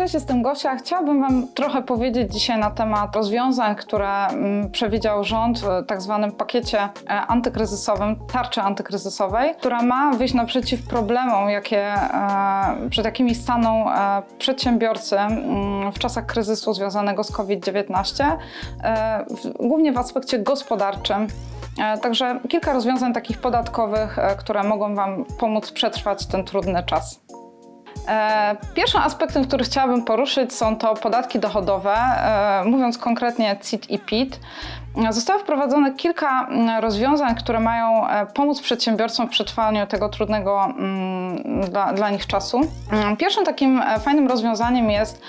Cześć, jestem Gosia. Chciałabym Wam trochę powiedzieć dzisiaj na temat rozwiązań, które mm, przewidział rząd w tak zwanym pakiecie e, antykryzysowym, tarczy antykryzysowej, która ma wyjść naprzeciw problemom, jakie, e, przed jakimi staną e, przedsiębiorcy mm, w czasach kryzysu związanego z COVID-19, e, w- głównie w aspekcie gospodarczym. Także kilka rozwiązań takich podatkowych, które mogą Wam pomóc przetrwać ten trudny czas. E, Pierwszym aspektem, który chciałabym poruszyć, są to podatki dochodowe, e, mówiąc konkretnie CIT i PIT. Zostało wprowadzone kilka mm, rozwiązań, które mają e, pomóc przedsiębiorcom w przetrwaniu tego trudnego mm, dla, dla nich czasu. Mm, Pierwszym takim fajnym rozwiązaniem jest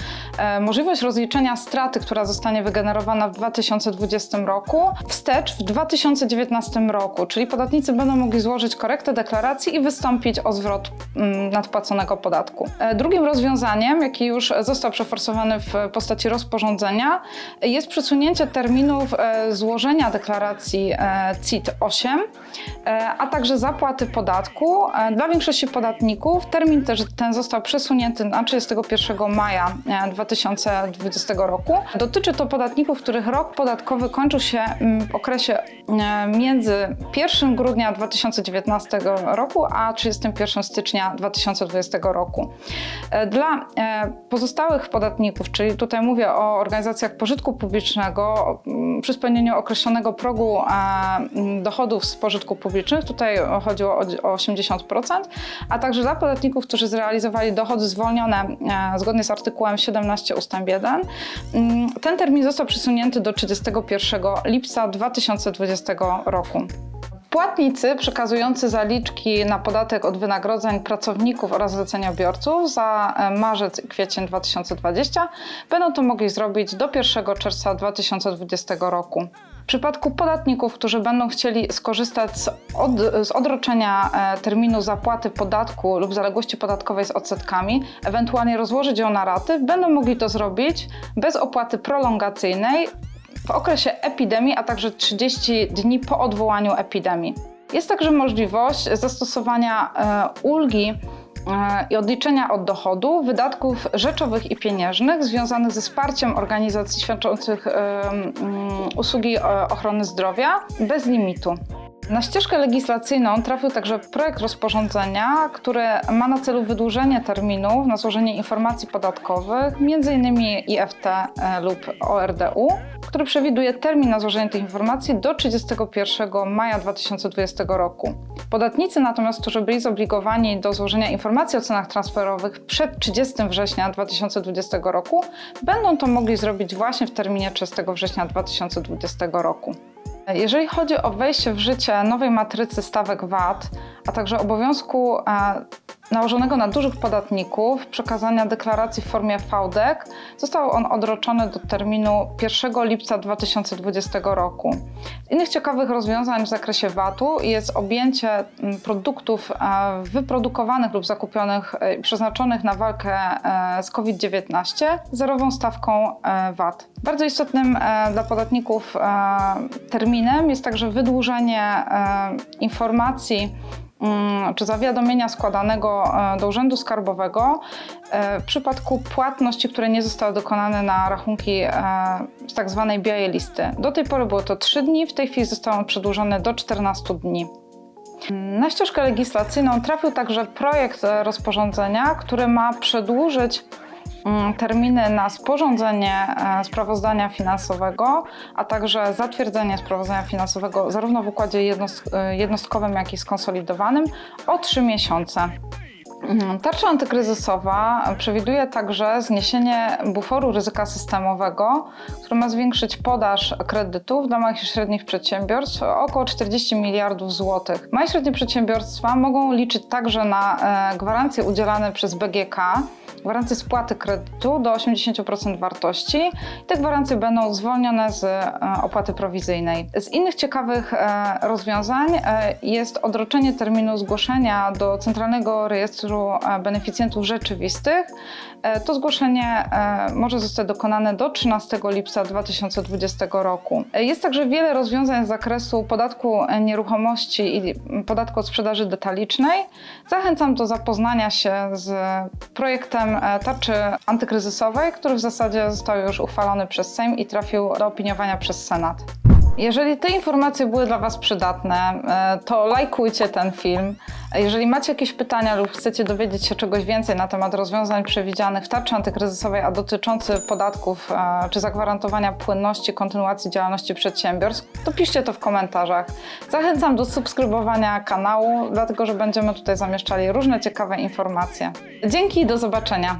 możliwość rozliczenia straty, która zostanie wygenerowana w 2020 roku, wstecz w 2019 roku, czyli podatnicy będą mogli złożyć korektę deklaracji i wystąpić o zwrot nadpłaconego podatku. E, Drugim rozwiązaniem, jaki już został przeforsowany w postaci rozporządzenia, jest przesunięcie terminów e, złożenia deklaracji e, CIT-8, e, a także zapłaty podatku. Dla większości podatników termin ten został przesunięty na 31 maja e, 2020 roku. Dotyczy to podatników, których rok podatkowy kończył się mm, w okresie między 1 grudnia 2019 roku a 31 stycznia 2020 roku. E, Dla e, pozostałych podatników, czyli tutaj mówię o organizacjach pożytku publicznego, przy spełnieniu określonego progu e, dochodów z pożytku publicznych, tutaj chodziło o o 80%, a także dla podatników, którzy zrealizowali dochody zwolnione zgodnie z artykułem 17 ust. 1, mm, ten termin został przesunięty do 31 lipca 2020 roku. Płatnicy przekazujący zaliczki na podatek od wynagrodzeń pracowników oraz zleceniobiorców za e, marzec i kwiecień 2020 będą to mogli zrobić do 1 czerwca 2020 roku. W przypadku podatników, którzy będą chcieli skorzystać z, od, z odroczenia e, terminu zapłaty podatku lub zaległości podatkowej z odsetkami, ewentualnie rozłożyć ją na raty, będą mogli to zrobić bez opłaty prolongacyjnej w okresie epidemii, a także 30 dni po odwołaniu epidemii. Jest także możliwość zastosowania e, ulgi e, i odliczenia od dochodu wydatków rzeczowych i pieniężnych związanych ze wsparciem organizacji świadczących e, usługi ochrony zdrowia bez limitu. Na ścieżkę legislacyjną trafił także projekt rozporządzenia, który ma na celu wydłużenie terminów na złożenie informacji podatkowych, m.in. IFT lub ORDU, który przewiduje termin na złożenie tych informacji do 31 maja 2020 roku. Podatnicy natomiast, którzy byli zobligowani do złożenia informacji o cenach transferowych przed 30 września 2020 roku, będą to mogli zrobić właśnie w terminie 30 września 2020 roku. Jeżeli chodzi o wejście w życie nowej matrycy stawek VAT, a także obowiązku nałożonego na dużych podatników przekazania deklaracji w formie VDEC, został on odroczony do terminu 1 lipca 2020 roku. Innych ciekawych rozwiązań w zakresie VAT-u jest objęcie mm, produktów e, wyprodukowanych lub zakupionych e, i przeznaczonych na walkę e, z COVID-19 zerową stawką VAT. Bardzo istotnym dla podatników terminem jest także wydłużenie informacji czy zawiadomienia składanego e, do Urzędu Skarbowego e, w przypadku płatności, które nie zostały dokonane na rachunki e, z tak zwanej białej listy. Do tej pory było to 3 dni, w tej chwili zostało on przedłużone do 14 dni. Na ścieżkę legislacyjną trafił także projekt rozporządzenia, który ma przedłużyć mm, terminy na sporządzenie e, sprawozdania finansowego, a także zatwierdzenie sprawozdania finansowego zarówno w układzie e, jednostkowym, jak i skonsolidowanym o 3 miesiące. Mhm. Tarcza antykryzysowa przewiduje także zniesienie buforu ryzyka systemowego, który ma zwiększyć podaż kredytów dla małych i średnich przedsiębiorstw o około 40 miliardów złotych. Małe i średnie przedsiębiorstwa mogą liczyć także na e, gwarancje udzielane przez BGK, gwarancje spłaty kredytu do 80% wartości. Te gwarancje będą zwolnione z e, opłaty prowizyjnej. Z innych ciekawych e, rozwiązań e, jest odroczenie terminu zgłoszenia do Centralnego Rejestru Beneficjentów Rzeczywistych. To zgłoszenie może zostać dokonane do 13 lipca 2020 roku. Jest także wiele rozwiązań z zakresu podatku nieruchomości i podatku od sprzedaży detalicznej. Zachęcam do zapoznania się z projektem projektem e, tarczy antykryzysowej, który w zasadzie został już uchwalony przez Sejm i trafił do opiniowania przez Senat. Jeżeli te informacje były dla Was przydatne, e, to lajkujcie ten film. Jeżeli macie jakieś pytania lub chcecie dowiedzieć się czegoś więcej na temat rozwiązań przewidzianych w tarczy antykryzysowej, a dotyczących podatków e, czy zagwarantowania płynności kontynuacji działalności przedsiębiorstw, to piszcie to w komentarzach. Zachęcam do subskrybowania kanału, dlatego że będziemy tutaj zamieszczali różne ciekawe informacje. Dzięki i do zobaczenia.